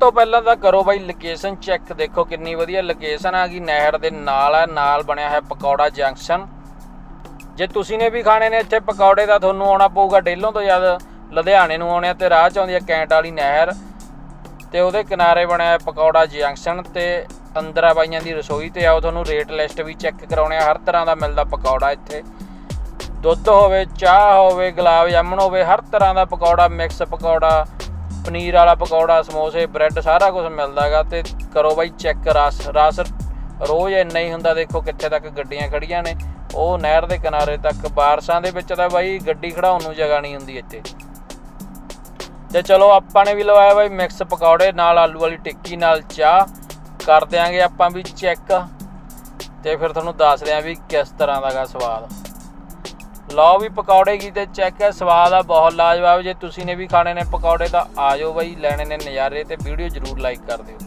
ਤੋਂ ਪਹਿਲਾਂ ਤਾਂ ਕਰੋ ਬਾਈ ਲੋਕੇਸ਼ਨ ਚੈੱਕ ਦੇਖੋ ਕਿੰਨੀ ਵਧੀਆ ਲੋਕੇਸ਼ਨ ਆ ਗਈ, ਨਹਿਰ ਦੇ ਨਾਲ ਆ, ਨਾਲ ਬਣਿਆ ਹੈ ਪਕੌੜਾ ਜੰਕਸ਼ਨ ਜੇ ਤੁਸੀਂ ਨੇ ਵੀ ਖਾਣੇ ਨੇ ਇੱਥੇ ਪਕੌੜੇ ਤਾਂ ਤੁਹਾਨੂੰ ਆਉਣਾ ਪਊਗਾ ਡੇਲੋਂ ਤੋਂ ਜਦ ਲੁਧਿਆਣੇ ਨੂੰ ਆਉਣੇ ਆ ਤੇ ਰਾਹ ਚ ਆਉਂਦੀ ਹੈ ਕੈਂਟ ਵਾਲੀ ਨਹਿਰ, ਤੇ ਉਹਦੇ ਕਿਨਾਰੇ ਬਣਿਆ ਹੈ ਪਕੌੜਾ ਜੰਕਸ਼ਨ ਤੇ ਅੰਦਰ ਆ ਬਾਈਆਂ ਦੀ ਰਸੋਈ ਤੇ ਆਓ, ਤੁਹਾਨੂੰ ਰੇਟ ਲਿਸਟ ਵੀ ਚੈੱਕ ਕਰਾਉਣੇ ਆ, ਹਰ ਤਰ੍ਹਾਂ ਦਾ ਮਿਲਦਾ ਪਕੌੜਾ ਇੱਥੇ। ਦੁੱਧ ਹੋਵੇ, ਚਾਹ ਹੋਵੇ, ਗੁਲਾਬ ਜਾਮਣ ਹੋਵੇ, ਹਰ ਤਰ੍ਹਾਂ ਦਾ ਪਕੌੜਾ ਮਿਕਸ ਪਕੌੜਾ ਪਨੀਰ ਵਾਲਾ ਪਕੌੜਾ, ਸਮੋਸੇ, ਬ੍ਰੈਡ ਸਾਰਾ ਕੁਝ ਮਿਲਦਾਗਾ ਤੇ ਕਰੋ ਬਾਈ ਚੈੱਕ ਰਸ ਰਸ ਰੋਜ਼ ਇੰਨਾ ਹੀ ਹੁੰਦਾ, ਦੇਖੋ ਕਿੱਥੇ ਤੱਕ ਗੱਡੀਆਂ ਖੜੀਆਂ ਨੇ। ਉਹ ਨਹਿਰ ਦੇ ਕਿਨਾਰੇ ਤੱਕ, ਬਾਰਸਾਂ ਦੇ ਵਿੱਚ ਤਾਂ ਬਾਈ ਗੱਡੀ ਖੜਾਉਣ ਨੂੰ ਜਗ੍ਹਾ ਨਹੀਂ ਹੁੰਦੀ ਇੱਥੇ। ਤੇ ਚਲੋ ਆਪਾਂ ਨੇ ਵੀ ਲਵਾਇਆ ਬਾਈ ਮਿਕਸ ਪਕੌੜੇ, ਨਾਲ ਆਲੂ ਵਾਲੀ ਟਿੱਕੀ, ਨਾਲ ਚਾਹ। ਕਰ ਦਿਆਂਗੇ ਆਪਾਂ ਵੀ ਚੈੱਕ। ਤੇ ਫਿਰ ਤੁਹਾਨੂੰ ਦੱਸ ਦਿਆਂ ਵੀ ਕਿਸ ਤਰ੍ਹਾਂ ਦਾਗਾ ਸਵਾਦ। ਲਓ ਵੀ ਪਕੌੜੇ ਕੀ ਚੈੱਕ ਹੈ, ਸਵਾਦ ਆ, ਬਹੁਤ ਲਾਜਵਾਬ। ਜੇ ਤੁਸੀਂ ਨੇ ਵੀ ਖਾਣੇ ਨੇ ਪਕੌੜੇ ਤਾਂ ਆ ਜਾਓ ਬਾਈ, ਲੈਣੇ ਨੇ ਨਜ਼ਾਰੇ ਤੇ ਵੀਡੀਓ ਜਰੂਰ ਲਾਈਕ ਕਰ ਦਿਓ।